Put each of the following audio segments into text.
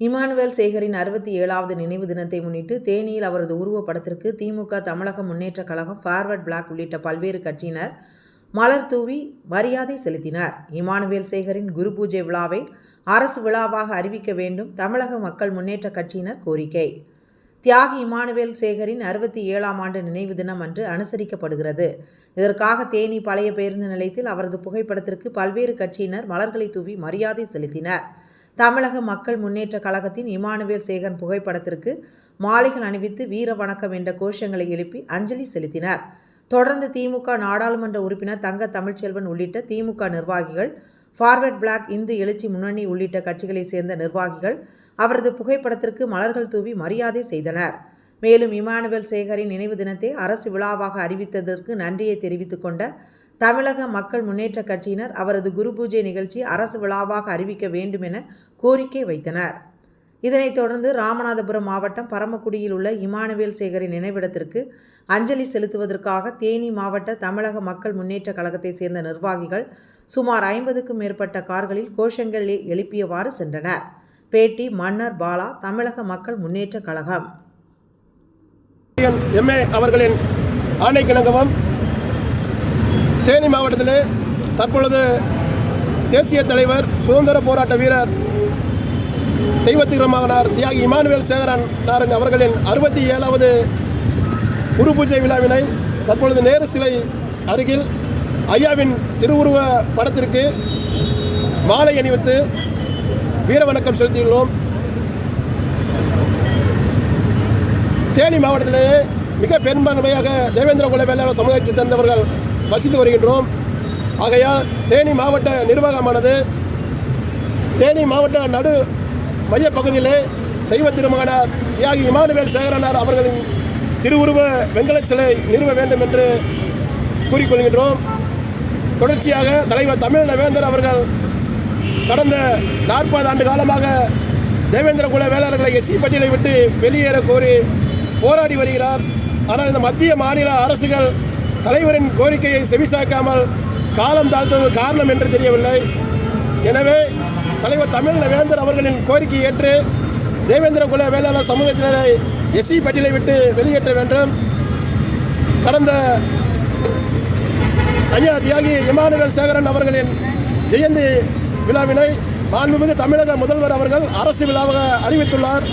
Emmanuel சேகரின் அறுபத்தி ஏழாவது நினைவு தினத்தை முன்னிட்டு தேனியில் அவரது உருவப்படத்திற்கு திமுக தமிழக முன்னேற்றக் கழகம் ஃபார்வர்ட் பிளாக் உள்ளிட்ட பல்வேறு கட்சியினர் மலர் தூவி மரியாதை செலுத்தினர். இமானுவேல் சேகரின் குரு பூஜை விழாவை அரசு விழாவாக அறிவிக்க வேண்டும் தமிழக மக்கள் முன்னேற்றக் கட்சியினர் கோரிக்கை. தியாகி இமானுவேல் சேகரின் அறுபத்தி ஏழாம் ஆண்டு நினைவு தினம் அன்று அனுசரிக்கப்படுகிறது. இதற்காக தேனி பழைய பேருந்து நிலையத்தில் அவரது புகைப்படத்திற்கு பல்வேறு கட்சியினர் மலர்களை தூவி மரியாதை செலுத்தினர். தமிழக மக்கள் முன்னேற்ற கழகத்தின் இமானுவேல் சேகர் புகைப்படத்திற்கு மாலைகள் அணிவித்து வீர வணக்கம் என்ற கோஷங்களை எழுப்பி அஞ்சலி செலுத்தினர். தொடர்ந்து திமுக நாடாளுமன்ற உறுப்பினர் தங்க தமிழ்ச்செல்வன் உள்ளிட்ட திமுக நிர்வாகிகள் ஃபார்வர்ட் பிளாக் இந்து எழுச்சி முன்னணி உள்ளிட்ட கட்சிகளைச் சேர்ந்த நிர்வாகிகள் அவரது புகைப்படத்திற்கு மலர்கள் தூவி மரியாதை செய்தனர். மேலும் இமானுவேல் சேகரின் நினைவு தினத்தை அரசு விழாவாக அறிவித்ததற்கு நன்றியை தெரிவித்துக் கொண்ட தமிழக மக்கள் முன்னேற்ற கட்சியினர் அவரது குரு பூஜை நிகழ்ச்சி அரசு விழாவாக அறிவிக்க வேண்டும் என கோரிக்கை வைத்தனர். இதனைத் தொடர்ந்து ராமநாதபுரம் மாவட்டம் பரமக்குடியில் உள்ள இமானுவேல் சேகரின் நினைவிடத்திற்கு அஞ்சலி செலுத்துவதற்காக தேனி மாவட்ட தமிழக மக்கள் முன்னேற்ற கழகத்தைச் சேர்ந்த நிர்வாகிகள் சுமார் ஐம்பதுக்கும் மேற்பட்ட கார்களில் கோஷங்கள் எழுப்பியவாறு சென்றனர். பேட்டி மன்னர் பாலா தமிழக மக்கள் முன்னேற்றக் கழகம். எம்ஏ அவர்களின் ஆணைக்கிணங்கவும் தேனி மாவட்டத்தில் தற்பொழுது தேசிய தலைவர் சுதந்திர போராட்ட வீரர் தெய்வத்திரமாகனார் தியாகி இமானுவேல் சேகரன் நாரன் அவர்களின் அறுபத்தி ஏழாவது குரு பூஜை விழாவினை தற்பொழுது நேரு சிலை அருகில் ஐயாவின் திருவுருவ படத்திற்கு மாலை அணிவித்து வீரவணக்கம் செலுத்தியுள்ளோம். தேனி மாவட்டத்திலேயே மிக பெரும்பான்மையாக தேவேந்திர குல வேளாண் சமுதாயத்தைச் சேர்ந்தவர்கள் வசித்து வருகின்றோம். ஆகையால் தேனி மாவட்ட நிர்வாகமானது தேனி மாவட்ட நடு மையப்பகுதியிலே தெய்வ திருமகனார் தியாகி இமானுவேல் சேகரனார் அவர்களின் திருவுருவ வெங்கல சிலை நிறுவ வேண்டும் என்று கூறிக்கொள்கின்றோம். தொடர்ச்சியாக தலைவர் தமிழ் நவேந்தர் அவர்கள் கடந்த நாற்பது ஆண்டு காலமாக தேவேந்திர குல வேளாளர்களை எஸ்சி பட்டியலை விட்டு வெளியேற கோரி போராடி வருகிறார். ஆனால் இந்த மத்திய மாநில அரசுகள் தலைவரின் கோரிக்கையை செவிசாக்காமல் காலம் தாழ்த்தது காரணம் என்று தெரியவில்லை. எனவே தலைவர் தமிழ் வேந்தர் அவர்களின் கோரிக்கையை ஏற்று தேவேந்திர குல வேளாளர் சமூகத்தினரை எஸ்சி பட்டியலை விட்டு வெளியேற்ற வேண்டும். கடந்த ஐயா தியாகி இமானுவேல் சேகரன் அவர்களின் ஜெயந்தி விழாவினை மாண்புமிகு தமிழக முதல்வர் அவர்கள் அரசு விழாவாக அறிவித்துள்ளார்.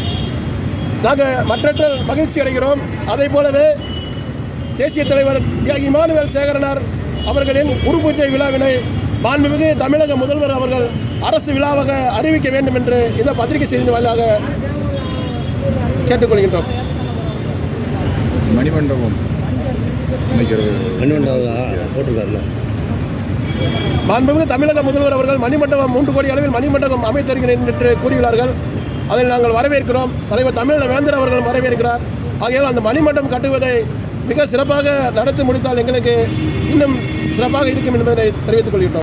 நாங்கள் மற்றற்ற மகிழ்ச்சி அடைகிறோம். அதை போலவே தேசிய தலைவர் தியாகி இமானுவேல் சேகரனார் அவர்களின் குரு பூஜை விழாவினை மாண்புமிகு தமிழக முதல்வர் அவர்கள் அரசு விழாவாக அறிவிக்க வேண்டும் என்று இந்த பத்திரிகை செய்தியின் வாயிலாக கேட்டுக்கொள்கின்றோம். மணிமண்டபம் மாண்புமிகு தமிழக முதல்வர் அவர்கள் மணிமண்டபம் மூன்று கோடி அளவில் மணிமண்டபம் அமைத்திருக்கிறேன் என்று கூறியுள்ளார்கள். அதில் நாங்கள் வரவேற்கிறோம். தலைவர் தமிழ் வேந்தர் அவர்கள் வரவேற்கிறார். ஆகையால் அந்த மணிமண்டம் கட்டுவதை மிக சிறப்பாக நடத்தி முடித்தால் எங்களுக்கு இன்னும் சிறப்பாக இருக்கும் என்பதை தெரிவித்துக் கொள்கிறோம்